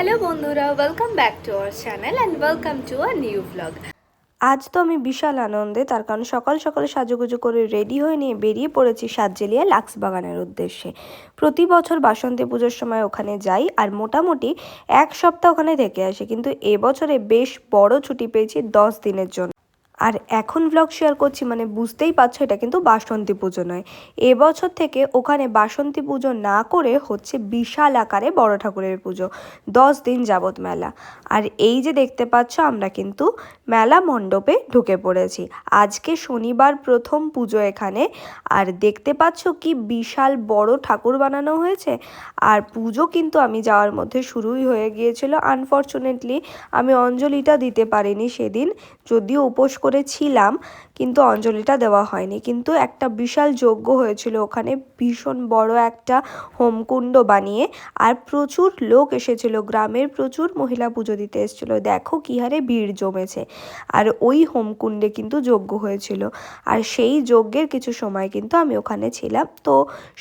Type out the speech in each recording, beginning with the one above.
Hello বন্ধুরা welcome back to our channel and welcome to our new blog আজ তো আমি বিশাল আনন্দে, তার কারণ সকাল সকাল সাজুগুজু করে রেডি হয়ে নিয়ে বেরিয়ে পড়েছি সাতজেলিয়া লাক্স বাগানের উদ্দেশ্যে। প্রতি বছর বাসন্তী পুজোর সময় ওখানে যাই আর মোটামুটি এক সপ্তাহ ওখানে থেকে আসি, কিন্তু এবছরে বেশ বড় ছুটি পেয়েছি দশ দিনের জন্য। আর এখন ব্লগ শেয়ার করছি মানে বুঝতেই পারছ এটা কিন্তু বাসন্তী পুজো নয়। এবছর থেকে ওখানে বাসন্তী পুজো না করে হচ্ছে বিশাল আকারে বড় ঠাকুরের পুজো, দশ দিন যাবৎ মেলা। আর এই যে দেখতে পাচ্ছ আমরা কিন্তু মেলা মণ্ডপে ঢুকে পড়েছি। আজকে শনিবার প্রথম পুজো এখানে। আর দেখতে পাচ্ছ কি বিশাল বড় ঠাকুর বানানো হয়েছে। আর পুজো কিন্তু আমি যাওয়ার মধ্যে শুরুই হয়ে গিয়েছিল। আনফর্চুনেটলি আমি অঞ্জলিটা দিতে পারিনি সেদিন। যদিও উপোস করেছিলাম কিন্তু অঞ্জলিটা দেওয়া হয়নি। কিন্তু একটা বিশাল যজ্ঞ হয়েছিল ওখানে ভীষণ বড় একটা হোমকুণ্ড বানিয়ে আর প্রচুর লোক এসেছিল। গ্রামের প্রচুর মহিলা পুজো দিতে এসেছিল। দেখো কি হারে ভিড় জমেছে। আর ওই হোমকুণ্ডে কিন্তু যজ্ঞ হয়েছিল। আর সেই যজ্ঞের কিছু সময় কিন্তু আমি ওখানে ছিলাম। তো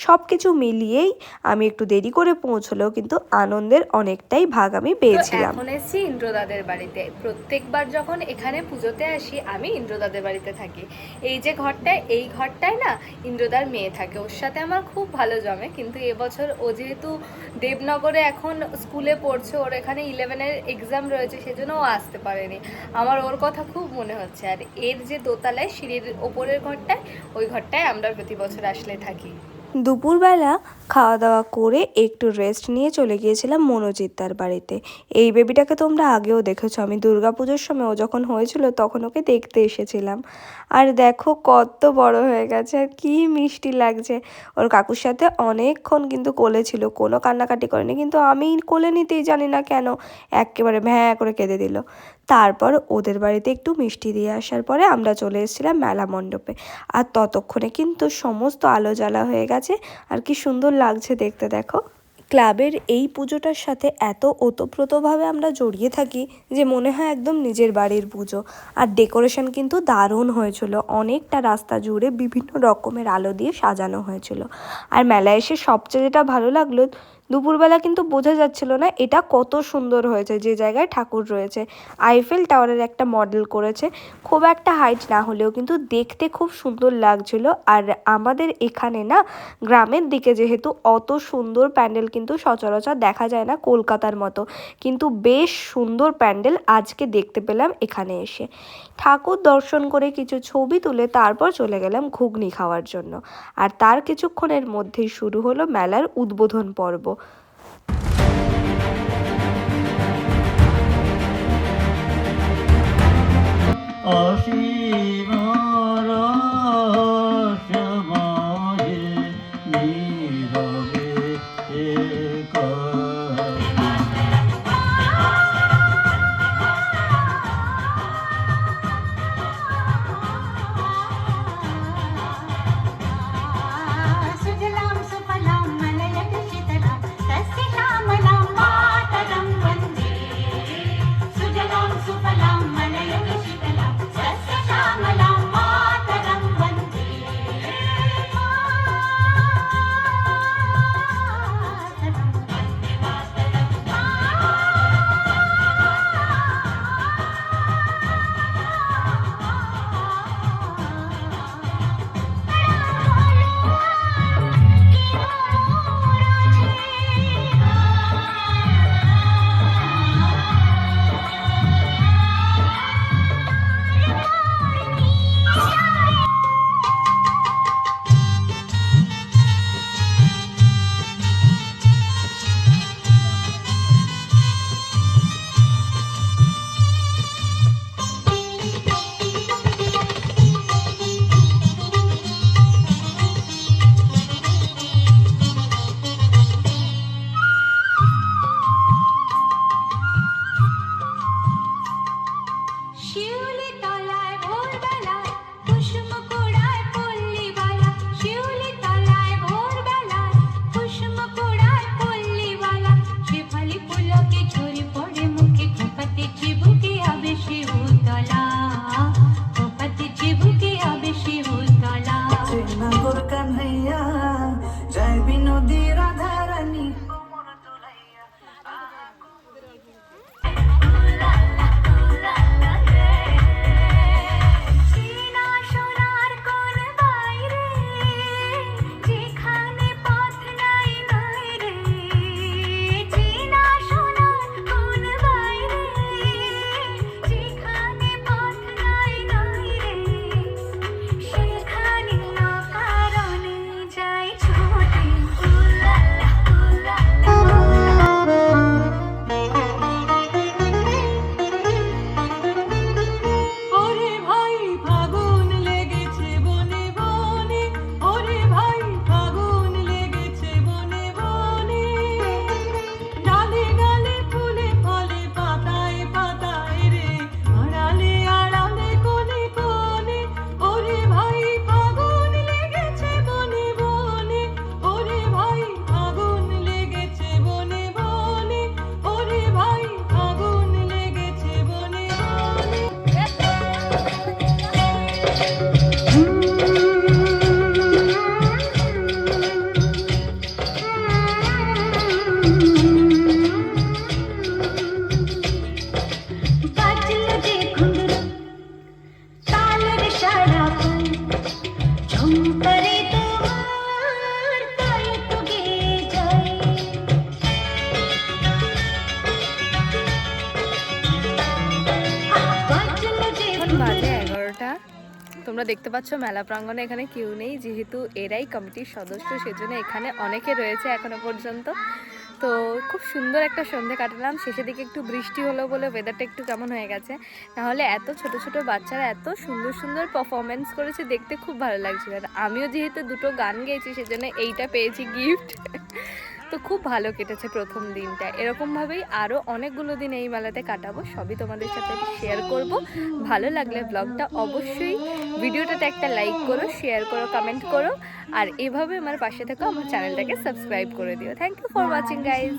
সব কিছু মিলিয়েই আমি একটু দেরি করে পৌঁছলেও কিন্তু আনন্দের অনেকটাই ভাগ আমি পেয়েছিলাম। এখন এসেছি ইন্দ্রদাদের বাড়িতে। প্রত্যেকবার যখন এখানে পুজোতে আসি আমি ইন্দ্রদাদের বাড়িতে থাকি। এই যে ঘরটায়, এই ঘরটায় না ইন্দ্রদার মেয়ে থাকে। ওর সাথে আমার খুব ভালো জমে, কিন্তু এবছর ও যেহেতু দেবনগরে এখন স্কুলে পড়ছে, ওর এখানে ইলেভেনের এক্সাম রয়েছে, সেজন্য ও আসতে পারেনি। আমার ওর কথা খুব মনে হচ্ছে। আর এর যে দোতলায় সিঁড়ির ওপরের ঘরটায়, ওই ঘরটায় আমরা প্রতি বছর আসলে থাকি। দুপুরবেলা খাওয়া দাওয়া করে একটু রেস্ট নিয়ে চলে গিয়েছিলাম মনোজিৎদার বাড়িতে। এই বেবিটাকে তোমরা আগেও দেখেছ। আমি দুর্গাপুজোর সময় ও যখন হয়েছিল তখন ওকে দেখতে এসেছিলাম। আর দেখো কত বড় হয়ে গেছে আর কি মিষ্টি লাগছে। ওর কাকুর সাথে অনেকক্ষণ কিন্তু কোলে ছিল, কোনো কান্নাকাটি করেনি, কিন্তু আমি কোলে নিতেই জানি না কেন, একেবারে ভ্যাঁ করে কেঁদে দিল। তারপর ওদের বাড়িতে একটু মিষ্টি দিয়ে আসার পরে আমরা চলে এসেছিলাম মেলা মণ্ডপে। আর ততক্ষণে কিন্তু সমস্ত আলো জ্বালা হয়ে গেছে। আর কি সুন্দর লাগছে দেখতে, দেখো। ক্লাবের এই পুজোটার সাথে এত ওতপ্রোতভাবে আমরা জড়িয়ে থাকি যে মনে হয় একদম নিজের বাড়ির পুজো। আর ডেকোরেশন কিন্তু দারুণ হয়েছিল। অনেকটা রাস্তা জুড়ে বিভিন্ন রকমের আলো দিয়ে সাজানো হয়েছিল। আর মেলায় এসে সবচেয়ে যেটা ভালো লাগল দুপুরবেলা কিন্তু বোঝা যাচ্ছিল না এটা কত সুন্দর হয়েছে, যে জায়গায় ঠাকুর রয়েছে। আইফেল টাওয়ারের একটা মডেল করেছে। খুব একটা হাইট না হলেও কিন্তু দেখতে খুব সুন্দর লাগছিল। আর আমাদের এখানে না, গ্রামের দিকে যেহেতু অত সুন্দর প্যান্ডেল কিন্তু সচরাচর দেখা যায় না কলকাতার মতো। কিন্তু বেশ সুন্দর প্যান্ডেল আজকে দেখতে পেলাম এখানে এসে। ঠাকুর দর্শন করে কিছু ছবি তুলে তারপর চলে গেলাম ঘুগনি খাওয়ার জন্য। আর তার কিছুক্ষণের মধ্যেই শুরু হলো মেলার উদ্বোধন পর্ব। So Ashima Rashamaya বাজে এগারোটা। তোমরা দেখতে পাচ্ছ মেলা প্রাঙ্গনে এখানে কেউ নেই যেহেতু এরাই কমিটির সদস্য সেজন্য এখানে অনেকে রয়েছে এখনও পর্যন্ত। তো খুব সুন্দর একটা সন্ধে কাটালাম। শেষের দিকে একটু বৃষ্টি হলো বলে ওয়েদারটা একটু কেমন হয়ে গেছে। নাহলে এত ছোট ছোট বাচ্চারা এত সুন্দর সুন্দর পারফরমেন্স করেছে, দেখতে খুব ভালো লাগছিল। আর আমিও যেহেতু দুটো গান গেয়েছি, সেজন্য এইটা পেয়েছি গিফট তো খুব ভালো কেটেছে প্রথম দিনটা। এরকমভাবেই আরও অনেকগুলো দিন এই মেলাতে কাটাবো। সবই তোমাদের সাথে শেয়ার করব। ভালো লাগলে ব্লগটা অবশ্যই ভিডিওটাতে একটা লাইক করো শেয়ার করো কমেন্ট করো। আর এভাবে আমার পাশে থেকো আমার চ্যানেলটাকে সাবস্ক্রাইব করে দিও। Thank you for watching guys